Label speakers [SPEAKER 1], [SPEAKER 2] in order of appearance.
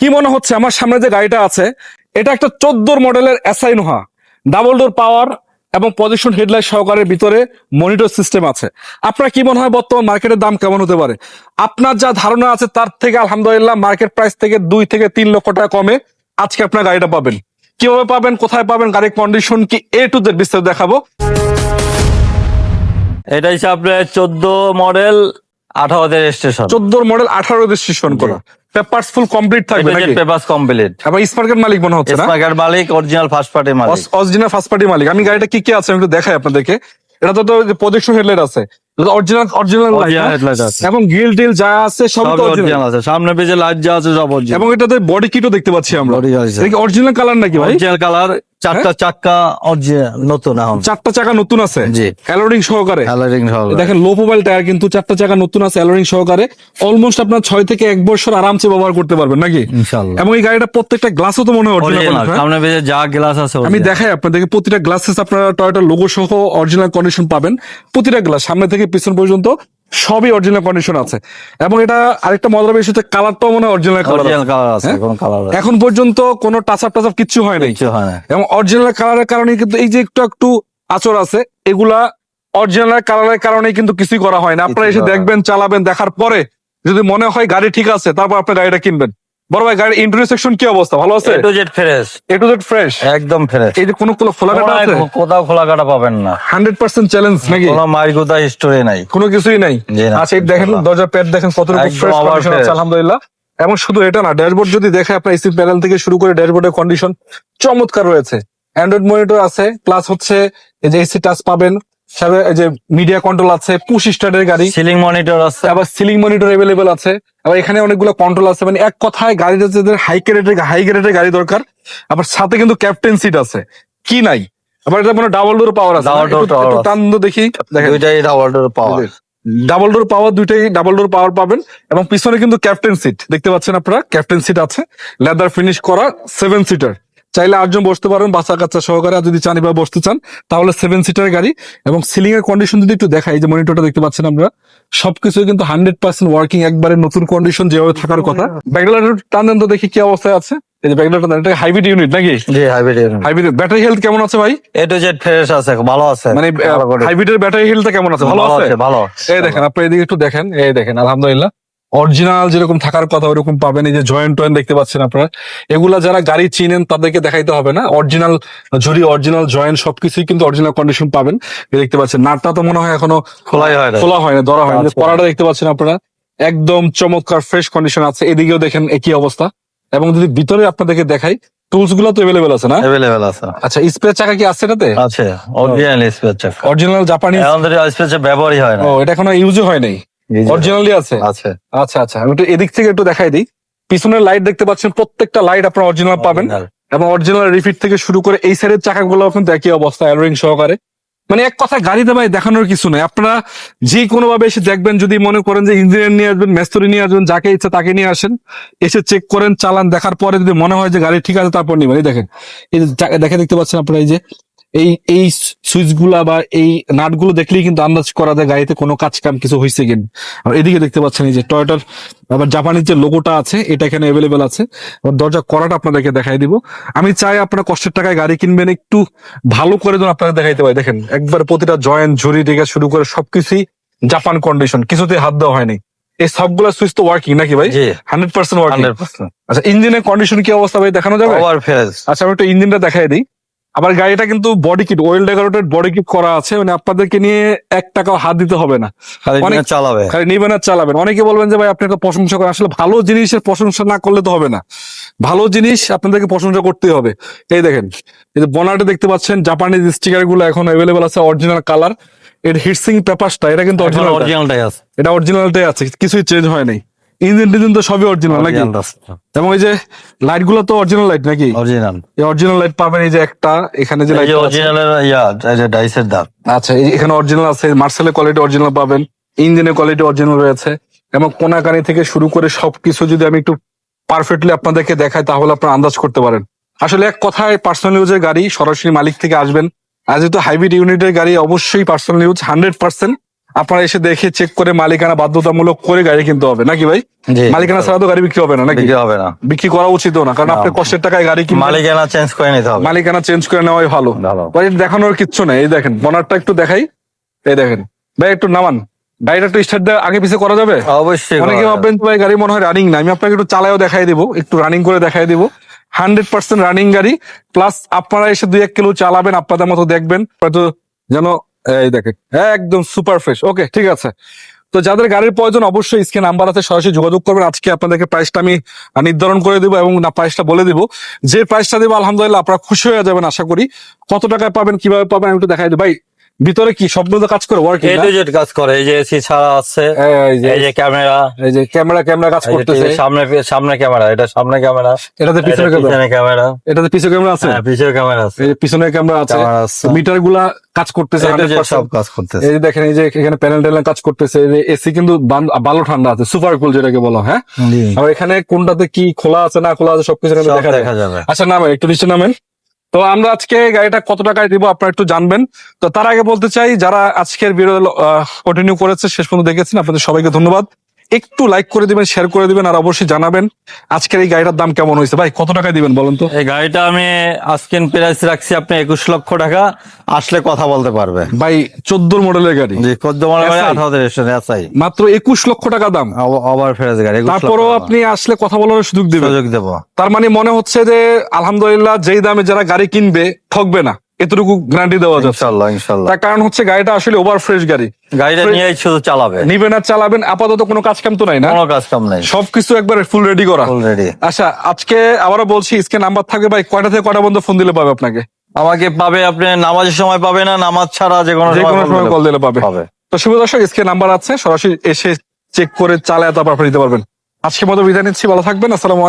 [SPEAKER 1] কি মনে হচ্ছে আমার সামনে যে গাড়িটা আছে? এটা একটা চোদ্দোর মডেলের এসআই নোহা। ডাবল ডোর পাওয়ার এবং পজিশন হেডলাইট সহকারের ভিতরে মনিটর সিস্টেম আছে। আপনার কি মনে হয় বর্তমান মার্কেটের দাম কেমন হতে পারে? আপনার যা ধারণা আছে তার থেকে আলহামদুলিল্লাহ মার্কেট প্রাইস থেকে দুই থেকে তিন লক্ষ টাকা কমে আজকে আপনার গাড়িটা পাবেন। কীভাবে পাবেন কোথায় পাবেন গাড়ির কন্ডিশন কি এ টু জেড বিস্তারিত দেখাবো।
[SPEAKER 2] এটা হিসাবে আপনার চোদ্দ মডেল আঠারোতে রেজিস্ট্রেশন
[SPEAKER 1] চোদ্দোর মডেল আঠারো রেজিস্ট্রেশন করা। পেপারস ফুল কমপ্লিট থাকবে নাকি?
[SPEAKER 2] পেপার কমপ্লিট
[SPEAKER 1] আবার স্পার্কের মালিক মনে হচ্ছে না?
[SPEAKER 2] স্পার্কের মালিক অরিজিনাল ফার্স্ট পার্টি মালিক।
[SPEAKER 1] অরিজিনাল ফার্স্ট পার্টি মালিক। আমি গাড়িটা কি কি আছে একটু দেখাই আপনাদেরকে। এটা তো প্রজেকশন হেডলাইট আছে। অরিজিনাল অরিজিনাল
[SPEAKER 2] Original আছে।
[SPEAKER 1] এবং গ্রিল টিল যা আছে সব তো
[SPEAKER 2] অরিজিনাল আছে। সামনে পেজে লাইট যা আছে সব অরিজিনাল
[SPEAKER 1] এবং এটাতে বডি কিটও দেখতে পাচ্ছি আমরা। অরিজিনাল কালার নাকি ভাই?
[SPEAKER 2] অরিজিনাল কালার চারটা চাক্কা অরিজিনাল নতুন এখন।
[SPEAKER 1] চারটা চাকা নতুন আছে?
[SPEAKER 2] জি।
[SPEAKER 1] অ্যালোরিং সহকারে?
[SPEAKER 2] কালারিং সব
[SPEAKER 1] দেখেন লো প্রোফাইল টায়ার কিন্তু চারটা চাকা নতুন আছে অ্যালোরিং সহকারে। অলমোস্ট আপনার ছয় থেকে এক বছর আরামসে ব্যবহার করতে পারবেন নাকি?
[SPEAKER 2] ইনশাআল্লাহ।
[SPEAKER 1] এবং এই গাড়িটা প্রত্যেকটা গ্লাসও তো মনে হয়
[SPEAKER 2] অরিজিনাল সামনে পেজে যা গ্লাস আছে
[SPEAKER 1] আমি। দেখাই আপনাদেরকে প্রতিটা গ্লাসেস আপনারা টয়োটা লোগো সহ অরিজিনাল কন্ডিশন পাবেন। প্রতিটা গ্লাস সামনে থেকে পিছন পর্যন্ত সবই অরিজিনাল কন্ডিশন আছে। এবং এটা আরেকটা মজার বিষয় হচ্ছে কালারটাও মনে হয় অরিজিনাল
[SPEAKER 2] অরিজিনাল
[SPEAKER 1] কালার
[SPEAKER 2] আছে
[SPEAKER 1] হ্যাঁ?
[SPEAKER 2] কোন কালার
[SPEAKER 1] এখন পর্যন্ত কোনো টাচ আপ টাচ আপ কিছু হয় নাই।
[SPEAKER 2] হয়
[SPEAKER 1] এবং অরিজিনাল কালারের কারণে কিন্তু এই যে একটু একটু আচর আছে এগুলা অরিজিনাল কালারের কারণে কিন্তু কিছুই করা হয় না। আপনারা এসে
[SPEAKER 2] হয়।
[SPEAKER 1] দেখবেন চালাবেন দেখার পরে যদি মনে হয় গাড়ি ঠিক আছে তারপর আপনি গাড়িটা কিনবেন। বড় ভাই গাড়ির ইন্টারভিউ সেকশন কি অবস্থা? ভালো আছে?
[SPEAKER 2] A to Z fresh
[SPEAKER 1] A to Z fresh
[SPEAKER 2] একদম ফ্রেশ
[SPEAKER 1] এই যে কোনো কোনো খোলা কাটা আছে?
[SPEAKER 2] কোথাও খোলা কাটা পাবেন না।
[SPEAKER 1] হান্ড্রেড পার্সেন্ট চ্যালেঞ্জ নাকি?
[SPEAKER 2] কোনো মারি কোথাও স্টোরে নাই।
[SPEAKER 1] কোনো কিছুই নাই? আচ্ছা দেখেন দরজা প্যাড দেখেন কতটুকু
[SPEAKER 2] একদম
[SPEAKER 1] ফ্রেশ কন্ডিশন আছে আলহামদুলিল্লাহ। এবং শুধু এটা না ড্যাশবোর্ড যদি দেখে আপনার এসি প্যানেল থেকে শুরু করে ড্যাশবোর্ডের কন্ডিশন চমৎকার রয়েছে। অ্যান্ড্রয়েড মনিটর আছে প্লাস হচ্ছে এই যে এসি টাচ পাবেন। সাথে এই যে মিডিয়া কন্ট্রোল আছে পুশ স্টার্টের গাড়ি।
[SPEAKER 2] সিলিং মনিটর আছে।
[SPEAKER 1] আবার সিলিং মনিটর এভেলেবেল আছে। আবার এখানে অনেকগুলো কন্ট্রোল আছে। মানে এক কথায় গাড়িটা যাদের হাই গ্রেডের হাই গ্রেডের গাড়ি দরকার। আবার সাথে কিন্তু ক্যাপ্টেন সিট আছে। কি নাই? আবার এটা মানে ডাবল ডোর পাওয়ার আছে
[SPEAKER 2] power
[SPEAKER 1] একটু
[SPEAKER 2] আছে।
[SPEAKER 1] টান দেখি।
[SPEAKER 2] দুইটাই double door power
[SPEAKER 1] double door power দুইটাই ডাবল ডোর পাওয়ার পাবেন। এবং পিছনে কিন্তু ক্যাপ্টেন সিট দেখতে পাচ্ছেন আপনারা? ক্যাপ্টেন সিট আছে। লেদার ফিনিশ করা সেভেন সিটার চাইলে আটজন বসতে পারেন বাচ্চা কাচ্চা সহকারে আর যদি চান এবার বসতে চান তাহলে সেভেন সিটার গাড়ি এবং সিলিং এর কন্ডিশন যদি একটু দেখাই যে মনিটরটা দেখতে পাচ্ছেন আমরা সবকিছু কিন্তু হান্ড্রেড পার্সেন্ট ওয়ার্কিং একবারে নতুন কন্ডিশন যেভাবে থাকার কথা। ব্যাকলাইট টানেন তো দেখি কি অবস্থায় আছে। এই যে ব্যাকলাইট এটা হাইব্রিড ইউনিট নাকি?
[SPEAKER 2] জি হাইব্রিড
[SPEAKER 1] হাইব্রিড ব্যাটারি হেলথ কেমন আছে ভাই?
[SPEAKER 2] এ টু জেড ফ্রেশ আছে ভালো আছে।
[SPEAKER 1] মানে
[SPEAKER 2] ভালো করে।
[SPEAKER 1] হাইব্রিডের ব্যাটারি হেলথ কেমন আছে? ভালো আছে
[SPEAKER 2] ভালো।
[SPEAKER 1] এই দেখেন আপনি এদিকে একটু দেখেন এই দেখেন আলহামদুলিল্লাহ। অরিজিনাল যেরকম থাকার কথা ওরকম পাবেন। এই যে জয়েন্ট টয়েন্ট দেখতে পাচ্ছেন আপনারা। এগুলা যারা গাড়ি চিনেন তাদেরকে দেখাইতে হবে না। অরিজিনাল ঝুড়ি অরিজিনাল জয়েন্ট সবকিছুই কিন্তু অরিজিনাল কন্ডিশন পাবেন। দেখতে পাচ্ছেন নাটটা তো মনে হয় এখনও
[SPEAKER 2] খোলাই হয় না
[SPEAKER 1] খোলা হয় না ধরা হয় না। পড়াটা দেখতে পাচ্ছেন আপনারা। একদম চমৎকার ফ্রেশ কন্ডিশন আছে। এদিকেও দেখেন একই অবস্থা। এবং যদি ভিতরে আপনাদেরকে দেখাই টুলসগুলো তো এভেলেবেল আছে না?
[SPEAKER 2] অ্যাভেলেবেল আছে।
[SPEAKER 1] আচ্ছা স্প্রে চাকা কি আছে এটাতে?
[SPEAKER 2] আছে। অরিজিনাল স্পেস চাকা।
[SPEAKER 1] অরিজিনাল জাপানি
[SPEAKER 2] তো স্পেস ব্যবহারই হয় না।
[SPEAKER 1] ও এটা এখনও ইউজও হয় নাই। অরিজিনালি আছে?
[SPEAKER 2] আছে।
[SPEAKER 1] আচ্ছা আচ্ছা আমি একটু এদিক থেকে একটু দেখাই দিই। পিছনের লাইট দেখতে পাচ্ছেন প্রত্যেকটা লাইট আপনার অরিজিনাল পাবেন। এবং অরিজিনাল রিফিট থেকে শুরু করে এই সাইডের চাকাগুলো কিন্তু একই অবস্থা অ্যালোরিং সহকারে। মানে এক কথা গাড়িতে ভাই দেখানোর কিছু নেই। আপনারা যে কোনো ভাবে এসে দেখবেন যদি মনে করেন যে ইঞ্জিনিয়ার নিয়ে আসবেন মেস্তরি নিয়ে আসবেন যাকে ইচ্ছা তাকে নিয়ে আসেন এসে চেক করেন চালান দেখার পরে যদি মনে হয় যে গাড়ি ঠিক আছে তারপর নিবেন। এই দেখেন এই দেখে দেখতে পাচ্ছেন আপনারা এই যে এই এই সুইচগুলা বা এই নাটগুলো দেখলেই কিন্তু আন্দাজ করা যায় গাড়িতে কোনো কাজ কাম কিছু হয়েছে কিনা। আর এদিকে দেখতে পাচ্ছেন এই যে টয়টার আবার জাপানির যে লোগোটা আছে এটা এখানে অ্যাভেলেবেল আছে। আবার দরজা করাটা আপনাদেরকে দেখাই দিব। আমি চাই আপনারা কষ্টের টাকায় গাড়ি কিনবেন একটু ভালো করে যেন আপনাদের দেখাইতে পারি। দেখেন একবার প্রতিটা জয়েন্ট ঝুড়ি থেকে শুরু করে সবকিছুই জাপান কন্ডিশন কিছুতে হাত দেওয়া হয়নি। এই সবগুলা সুইচ তো ওয়ার্কিং নাকি ভাই? হান্ড্রেড পার্সেন্ট ওয়ার্কিং আচ্ছা ইঞ্জিনের কন্ডিশন কি অবস্থা ভাই দেখানো যাবে? আচ্ছা আমি একটু ইঞ্জিনটা দেখাই দিই। আবার গাড়িটা কিন্তু body kit well decorated body kit করা আছে মানে আপনাদেরকে নিয়ে এক টাকাও হাত দিতে হবে না।
[SPEAKER 2] খালি
[SPEAKER 1] অনেক-
[SPEAKER 2] চালাবে।
[SPEAKER 1] খালি নিবেন আর চালাবেন। অনেকে বলবেন যে ভাই আপনি একটা প্রশংসা করেন। আসলে ভালো জিনিসের প্রশংসা না করলে তো হবে না। ভালো জিনিস আপনাদেরকে প্রশংসা করতেই হবে। এই দেখেন এই যে বনাটে দেখতে পাচ্ছেন জাপানিজ স্টিকারগুলো এখন অ্যাভেলেবেল আছে অরিজিনাল কালারের হিটসিং পেপারসটা এটা কিন্তু অরিজিনাল
[SPEAKER 2] অরিজিনালটাই আছে।
[SPEAKER 1] এটা অরিজিনালটাই আছে কিছুই চেঞ্জ হয় নাই। ইঞ্জিন টিঞ্জিন তো সবই অরিজিনাল নাকি? এবং এই যে লাইটগুলো তো অরিজিনাল লাইট নাকি?
[SPEAKER 2] অরিজিনাল
[SPEAKER 1] এই অরিজিনাল লাইট পাবেন এই যে একটা এখানে যে লাইট
[SPEAKER 2] ইয়া এই যে ডাইসের
[SPEAKER 1] আচ্ছা এখানে অরিজিনাল আছে মার্সেলের কোয়ালিটি অরিজিনাল পাবেন ইঞ্জিনের কোয়ালিটি অরিজিনাল রয়েছে এবং কোনাকানি থেকে শুরু করে সবকিছু যদি আমি একটু পারফেক্টলি আপনাদেরকে দেখাই তাহলে আপনারা আন্দাজ করতে পারেন। আসলে এক কথায় পার্সোনাল ইউজের গাড়ি সরাসরি মালিক থেকে আসবেন। আর যেহেতু হাইব্রিড ইউনিটের গাড়ি অবশ্যই পার্সোনাল ইউজ হান্ড্রেড পার্সেন্ট আপনারা এসে দেখে চেক করে মালিকানা বাধ্যতামূলক করে গাড়ি কিনতে হবে নাকি ভাই? মালিকানা ছাড়া তো গাড়ি বিক্রি হবে না নাকি?
[SPEAKER 2] হবে না।
[SPEAKER 1] বিক্রি করা উচিত না কারণ আপনার কষ্টের টাকায় গাড়ি কিনবেন
[SPEAKER 2] মালিকানা চেঞ্জ করে নিতে হবে।
[SPEAKER 1] মালিকানা চেঞ্জ করে নেওয়াই ভালো। দেখানোর কিচ্ছু নেই। এই দেখেন বনারটা একটু দেখাই। এই দেখেন ভাই একটু নামান। গাড়িটা একটু স্টার্ট দেওয়া আগে পিছে করা যাবে?
[SPEAKER 2] অবশ্যই
[SPEAKER 1] অনেকে ভাববেন ভাই গাড়ি মনে হয় রানিং না আমি আপনাকে একটু চালায়ও দেখাই দিব একটু রানিং করে দেখাই দিব। হান্ড্রেড পার্সেন্ট রানিং গাড়ি প্লাস আপনারা এসে দুই এক কিলো চালাবেন আপনাদের মতো দেখবেন। হয়তো যেন এই দেখেন একদম সুপার ফ্রেশ ওকে ঠিক আছে। তো যাদের গাড়ির প্রয়োজন, অবশ্যই স্ক্রিন নাম্বার আছে, সরাসরি যোগাযোগ করবেন। আজকে আপনাদেরকে প্রাইসটা আমি নির্ধারণ করে দিব এবং না প্রাইসটা বলে দিব। যে প্রাইসটা দেবো, আলহামদুলিল্লাহ আপনারা খুশি হয়ে যাবেন, আশা করি। কত টাকায় পাবেন, কীভাবে পাবেন, আমি একটু দেখাই দিই ভাই ভিতরে কি সব তো কাজ করে ওয়ার্কিং
[SPEAKER 2] এ টু জেড কাজ করে এই যে এসি ছাড়া আছে
[SPEAKER 1] এই যে
[SPEAKER 2] ক্যামেরা
[SPEAKER 1] এই যে ক্যামেরা ক্যামেরা কাজ করতেছে।
[SPEAKER 2] সামনে সামনে ক্যামেরা এটা সামনে ক্যামেরা
[SPEAKER 1] এটাতে পিছনে ক্যামেরা এটাতে পিছনে ক্যামেরা আছে?
[SPEAKER 2] হ্যাঁ পিছনে ক্যামেরা আছে।
[SPEAKER 1] এই পিছনে ক্যামেরা আছে। মিটারগুলা কাজ করতেছে
[SPEAKER 2] A to Z
[SPEAKER 1] 100%
[SPEAKER 2] সব কাজ করতেছে।
[SPEAKER 1] এই যে দেখেন এই যে এখানে প্যানেল ট্যানেল কাজ করতেছে। এই যে এসি কিন্তু ভালো ঠান্ডা আছে সুপার কুল যেটাকে বলা হয়, আর এখানে কোনটাতে কি খোলা আছে না খোলা আছে সবকিছু দেখা
[SPEAKER 2] দেখা যাবে।
[SPEAKER 1] আচ্ছা নামেন একটু নিচে নামেন। তো আমরা আজকে গাড়িটা কত টাকায় দিব আপনারা একটু জানবেন। তো তার আগে বলতে চাই, যারা আজকের ভিডিও কন্টিনিউ করেছে, শেষ পর্যন্ত দেখেছেন, আপনাদের সবাইকে ধন্যবাদ। একটু লাইক করে দিবেন শেয়ার করে দিবেন আর অবশ্যই জানাবেন আজকের এই গাড়িটার দাম কেমন হয়েছে। ভাই কত টাকা দিবেন বলেন তো?
[SPEAKER 2] এই গাড়িটা আমি আজকের প্রাইস রাখছি আপনি একুশ লক্ষ টাকা আসলে কথা বলতে পারবে।
[SPEAKER 1] ভাই চোদ্দোর মডেলের গাড়ি।
[SPEAKER 2] জি চোদ্দ
[SPEAKER 1] SI?
[SPEAKER 2] আঠারো
[SPEAKER 1] মাত্র একুশ লক্ষ টাকা দাম।
[SPEAKER 2] ওভার ফেরাজ গাড়ি
[SPEAKER 1] তারপরও আপনি আসলে কথা বলার সুযোগ দিবেন।
[SPEAKER 2] সুযোগ দেবো।
[SPEAKER 1] তার মানে মনে হচ্ছে যে আলহামদুলিল্লাহ যেই দামে যারা গাড়ি কিনবে ঠকবে না। এতটুকু গ্যারান্টি দেওয়া যাচ্ছে।
[SPEAKER 2] ইনশাল্লাহ ইনশাল্লাহ
[SPEAKER 1] তার কারণ হচ্ছে গাড়িটা আসলে ওভার ফ্রেশ গাড়ি।
[SPEAKER 2] গাড়িটা নিয়েই শুধু চালাবে।
[SPEAKER 1] নিবেন আর চালাবেন আপাতত কোনো কাজ কাম তো নাই না?
[SPEAKER 2] কোনো কাজ কাম নাই।
[SPEAKER 1] সবকিছু একবার ফুল রেডি করা।
[SPEAKER 2] অলরেডি
[SPEAKER 1] আচ্ছা আজকে আবারও বলছি স্ক্রিন নাম্বার থাকবে ভাই কয়টা থেকে কয়টা বন্ধ ফোন দিলে পাবে আপনাকে?
[SPEAKER 2] আমাকে পাবে আপনি নামাজের সময় পাবে না নামাজ ছাড়া
[SPEAKER 1] যে কোনো
[SPEAKER 2] সময়
[SPEAKER 1] সময় কল দিলে পাবে।
[SPEAKER 2] পাবে।
[SPEAKER 1] তো শুভ দর্শক স্ক্রিন নাম্বার আছে সরাসরি এসে চেক করে চালায় তারপর আপনি দিতে পারবেন। আজকে মতো বিদায় নিচ্ছি ভালো থাকবেন আসসালাম